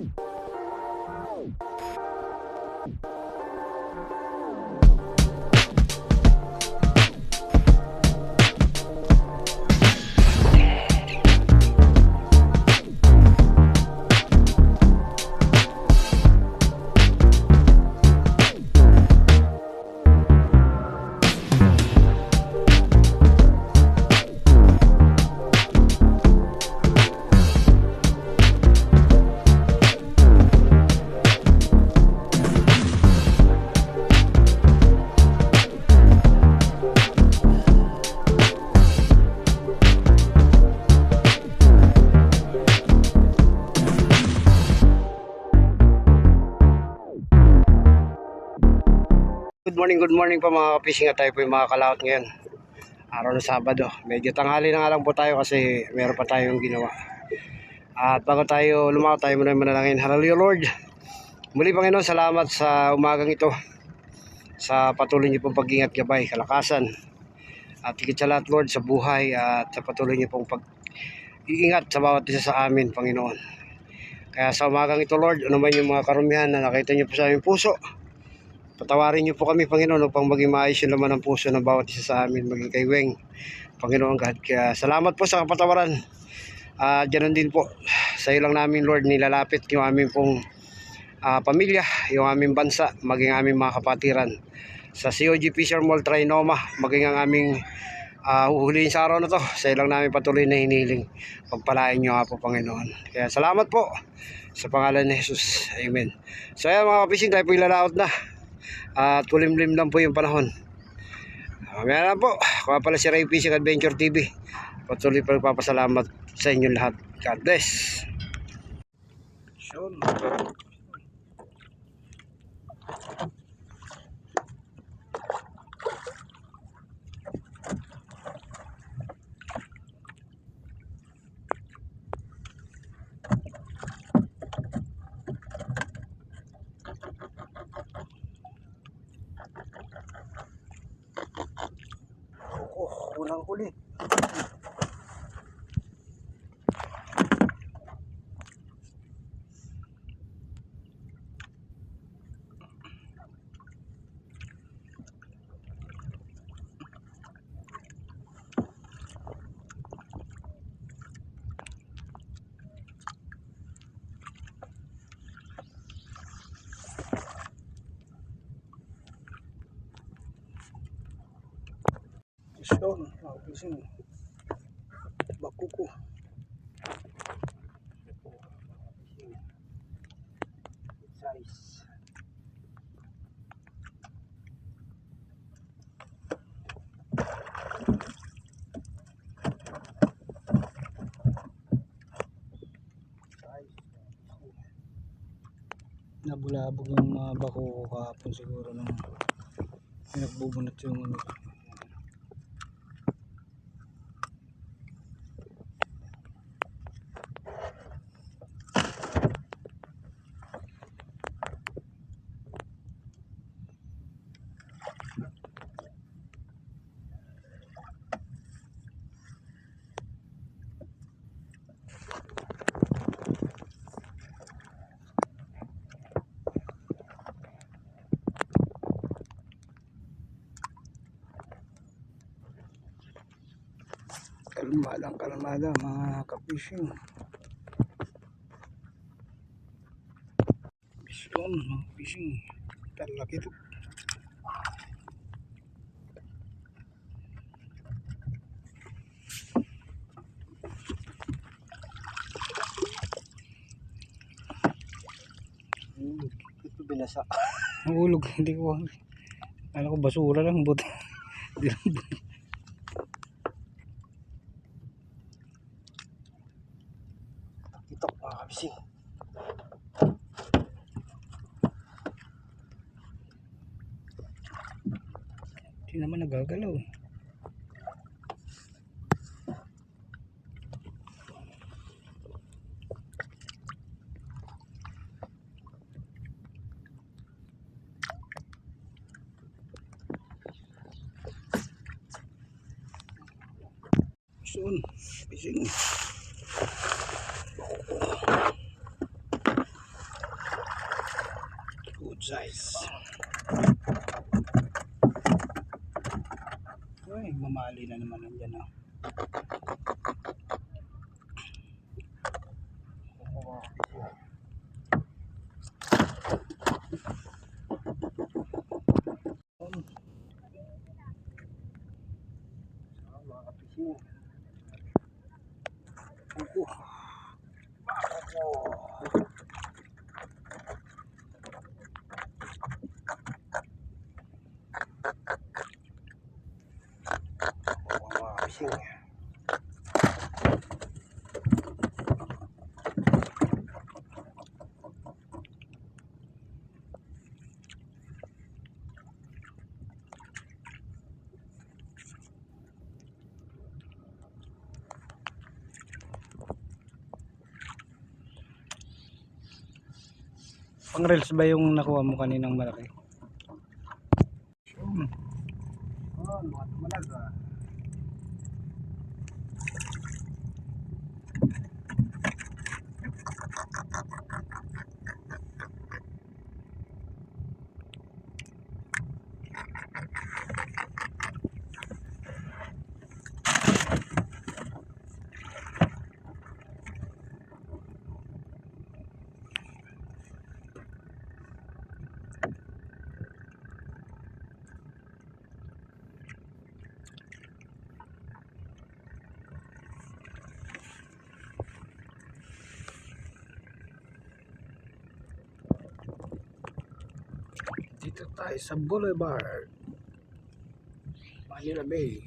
you Good morning, good morning po mga fishing at tayo po yung mga kalaot ngayon. Araw ng Sabado. Medyo tanghali na nga lang po tayo kasi meron pa tayong ginawa. At bago tayo lumaw, tayo muna manalangin. Hallelujah Lord. Muli Panginoon, salamat sa umagang ito. Sa patuloy niyo pong pag-ingat gabay, kalakasan. At higit sa lahat Lord, sa buhay at sa patuloy niyo pong pag-iingat sa bawat isa sa amin, Panginoon. Kaya sa umagang ito Lord, ano man yung mga karumihan na nakita niyo po sa aming puso, Patawarin niyo po kami, Panginoon, upang maging maayos yung laman ng puso ng bawat isa sa amin, maging kay Weng, Panginoon God. Kaya salamat po sa kapatawaran. Ah, ganun din po, sa iyo lang namin, Lord, nilalapit yung aming pong ah, pamilya, yung aming bansa, maging aming mga kapatiran. Sa COG Fisher Mall Trinoma, maging ang aming ah, huhulihin sa araw na to. Sa iyo lang namin patuloy na hinihiling. Pagpalain niyo nga po, Panginoon. Kaya salamat po sa pangalan ni Jesus. Amen. So ayan mga kapising, tayo po ilalaot na. At kulimlim lang po yung panahon. Mamaya na po. Kaya pala si Ray Fishing Adventure TV. Patuloy pa nagpapasalamat sa inyong lahat. God bless. Sean. Oh, unang huli. Sean, oh, fishing. Bakuko. Size. nabulabog yung mga bako ko kahapon siguro nung pinagbubunot yung ano kalmadang kalmada mga kapishing Yun, mga fishing talaki ito Hmm, ito binasa. nahulog hindi ko alam. Ko basura lang but hindi lang gumagalaw. Soon, bising. Good size. Tanghali na naman nandyan ah. Pang reels ba yung nakuha mo kaninang malaki? Dito tayo sa Boulevard. Manila Bay.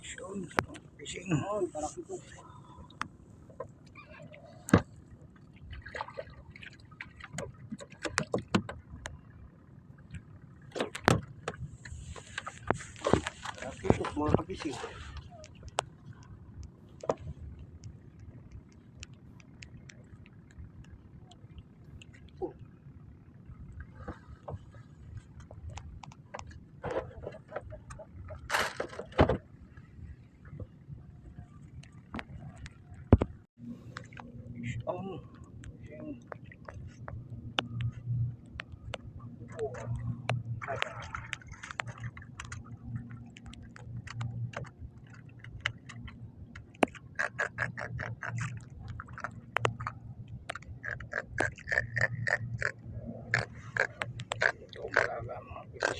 Fishing. Fishing. Oh, palaki po. Palaki po, mga kapising.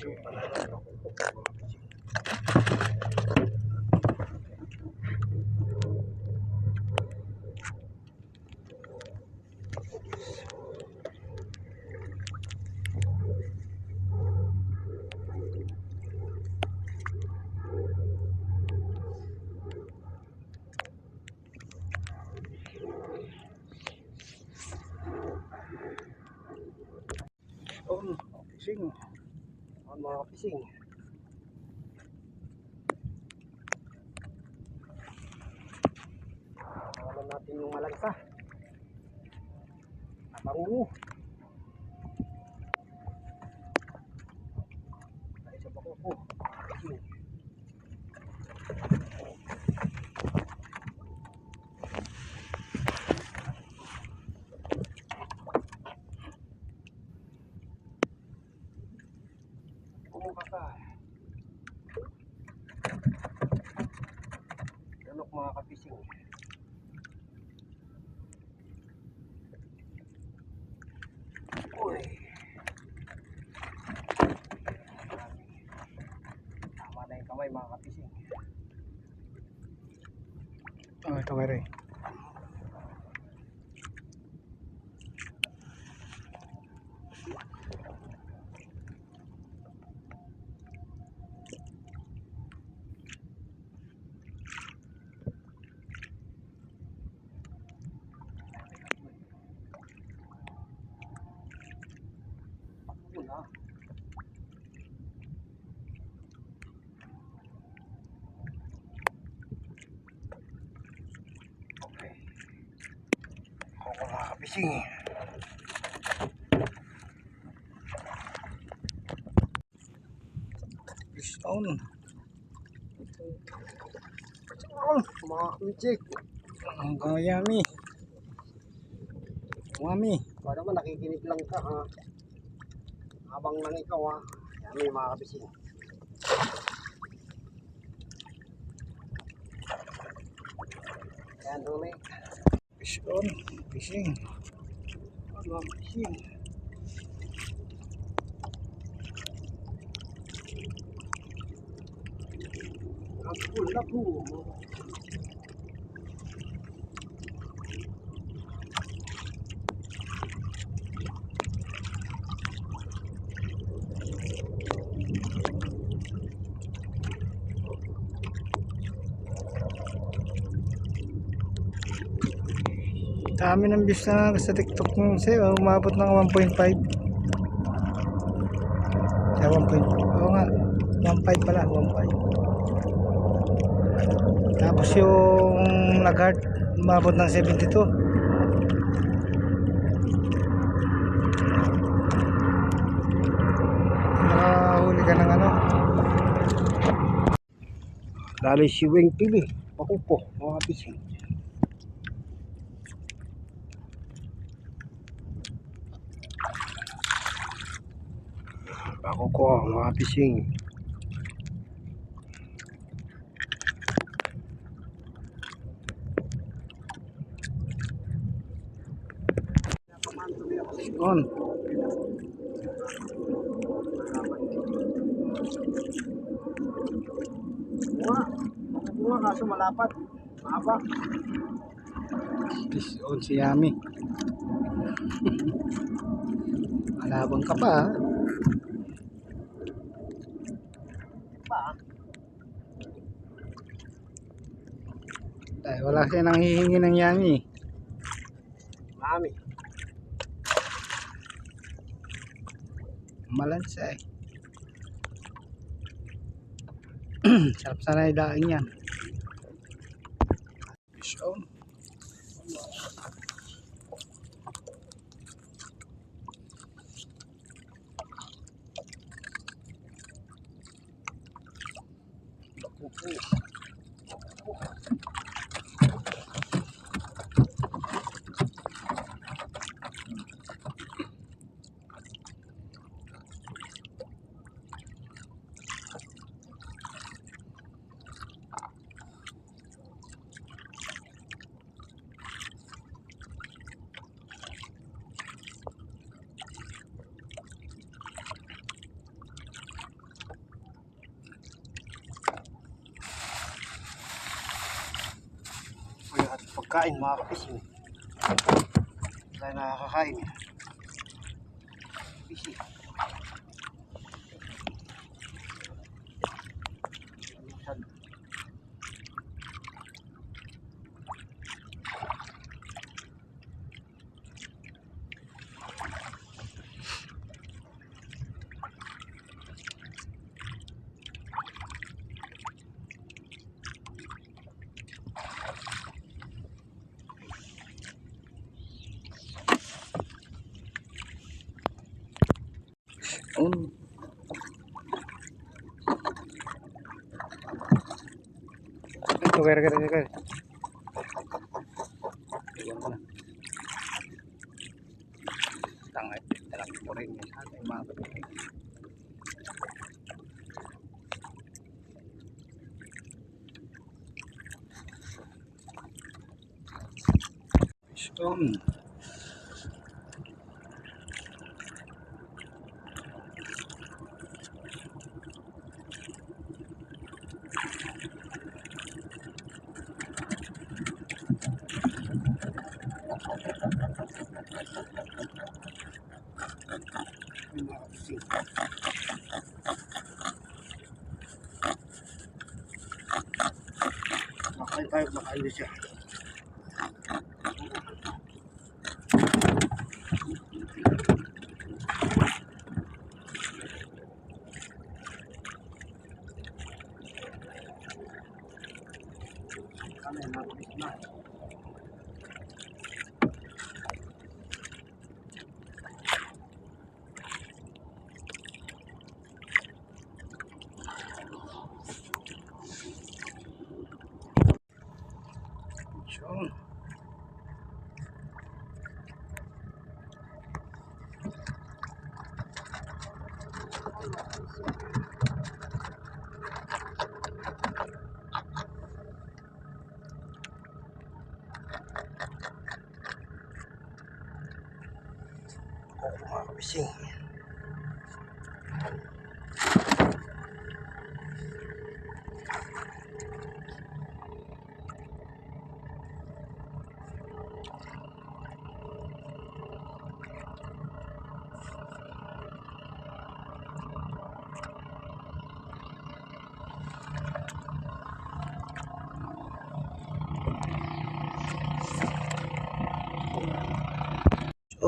espacio. Kapising. Tawalan natin yung malagsa. Nabangungo. Tayo sa bako po. Kapising. Kumuha ka. Lunok mga kapising. Uy. Tama na yung kamay mga kapising. Oh, ito nga rin. Una. Okay. Ako kapising. Fish on. Oh, mga kapising. Ang kayami. Mami. Para naman nakikinig lang ka ha. Habang nang ikaw ha. Yan may mga kabising. Yan huli. Fish on. Fishing. Ano ang fishing? Ang pula po. Dami ng views na sa TikTok mo sa'yo. Umabot ng 1.5. Ay, 1.5. Oo nga. 1.5 pala. 1.5. Tapos yung nag-heart, umabot ng 72. Nakahuli ka ng ano. Dali si Wing TV. Ako po, mga kabising. Ako ko, mga pising. On. Bunga. Bunga kaso malapat. Mahaba. Fish on si Yami. Malabang ka pa ha. Wala siya nang hihingi ng Yami. Mami. Malansa eh. Sarap sana idaing yan. Fish on. Ay, at pagkain mga kapising. Wala nakakakain. Busy. On. Ito, kaya kaya kaya. Iwan ko na. Tangay, talang ko rin yan. Ay, mga kapatid. Stone. Makain din siya.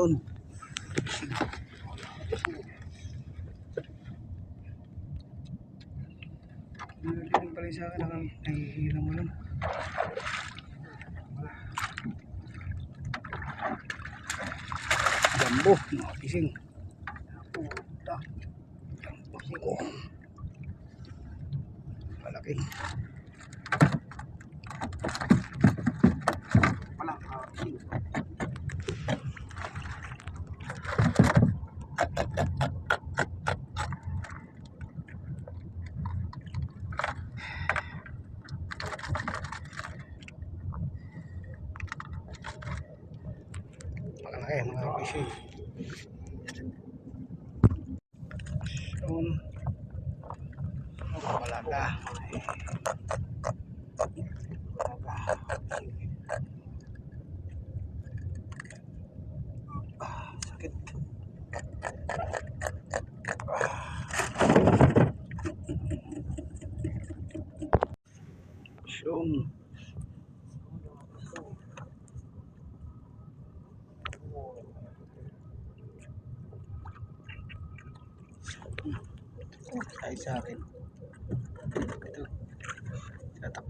On. Naliling pala sa akin, nahihila mo lang. Jambo, mga pising. Puta. Jambo, siko. Malaki. Wala, mga pising. Malaki, mga pising.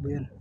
Ayan.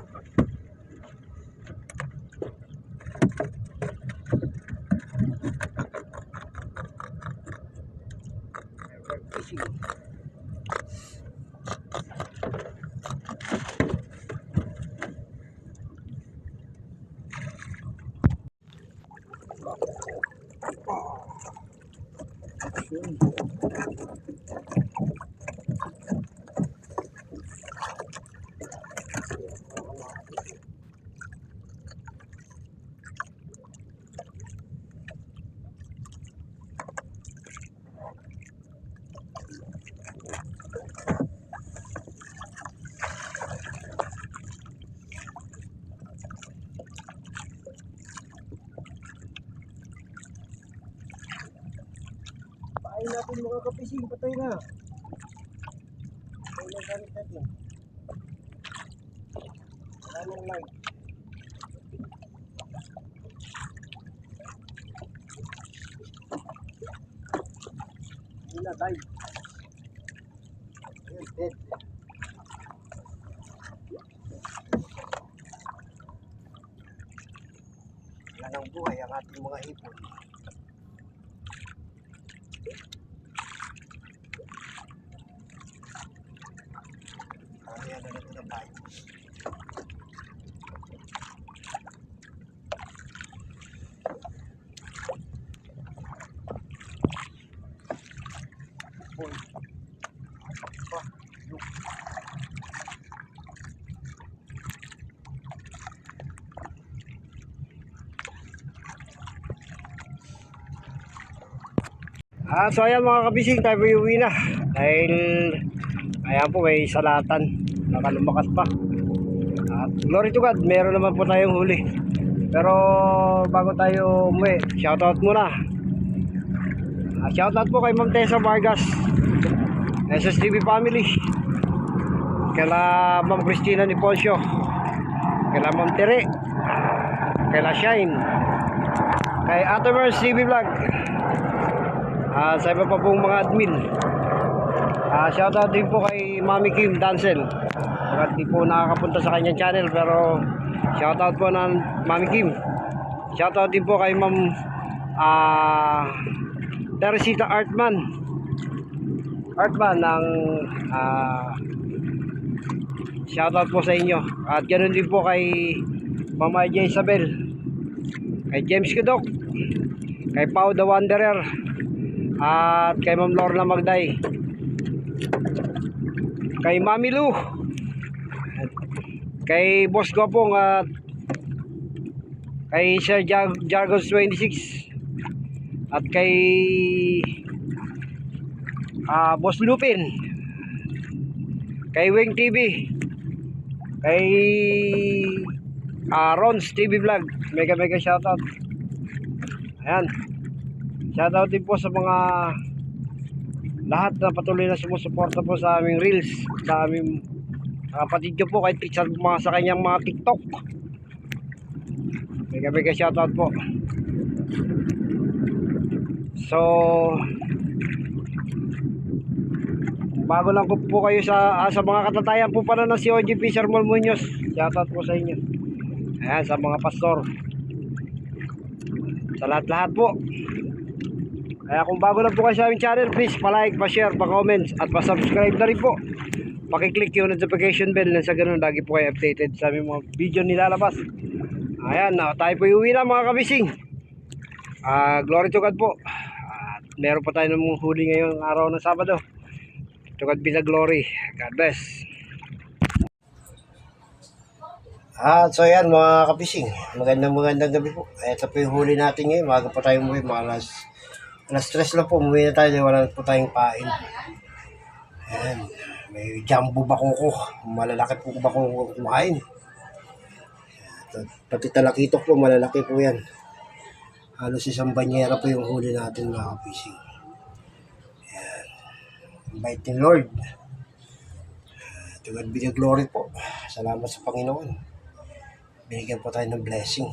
mga kapising, patay na gamit natin. Wala nang light. Yun na, dive. Ayun, dead. Wala nang buhay ang ating mga hipon. Kaya na natin ang bahay. Boy. Ba, yung Ah, so ayan mga kabising, tayo po uwi na. Dahil, ayan po, may salatan. Nakalumakas pa. At glory to God, meron naman po tayong huli. Pero, bago tayo umuwi, shoutout muna. Ah, shoutout po kay Ma'am Tessa Vargas. SSTV family. Kala Ma'am Christina Niponcio. Kala Ma'am Tere. Kala Shine. Kay Ate Mers TV Vlog. Ah, sa iba pa pong mga admin. Ah, shoutout din po kay Mami Kim Dancel. Bakit di po nakakapunta sa kanyang channel pero shoutout po ng Mami Kim. Shoutout din po kay Ma'am ah Teresita Artman. Artman ng ah shoutout po sa inyo. At ganoon din po kay Mama J. Isabel. Kay James Kudok. Kay Pau the Wanderer. At kay Ma'am Lorna Magday. Kay Mami Lu. Kay Boss Gopong at kay Sir Jag Jargos 26 at kay ah Boss Lupin. Kay Wing TV kay ah Rons TV Vlog. Mega mega shoutout. Ayan. Shoutout din po sa mga lahat na patuloy na sumusuporta po sa aming reels sa aming kapatid ko po kahit isa mga sa kanyang mga TikTok. Mega mega shoutout po. So bago lang po, po kayo sa ah, sa mga katatayan po pala ng si OG Fisher Muñoz shoutout po sa inyo. Ayan sa mga pastor. Sa lahat lahat po kaya kung bago lang po kayo sa aming channel please pa-like, pa-share, pa-comment at pa-subscribe na rin po. Pakiclick yung notification bell na sa ganun lagi po kayo updated sa aming mga video nilalabas. Ayan na tayo po iuwi na mga kabising. Ah glory to God po. At meron pa tayo ng huli ngayong araw ng Sabado. To God be the glory. God bless. At so yan mga kapising, magandang magandang gabi po. Ito po yung huli natin ngayon, maga pa tayo umuwi, mga alas, alas stress lang po, umuwi na tayo, wala po tayong pain. Ayan, may jumbo bakong ko, malalaki po bakong ko kumain. Pati talakitok po, malalaki po yan. Halos isang banyera po yung huli natin mga kapising. Ayan, invite ni Lord. To God be the glory po. Salamat sa Panginoon binigyan po tayo ng blessing.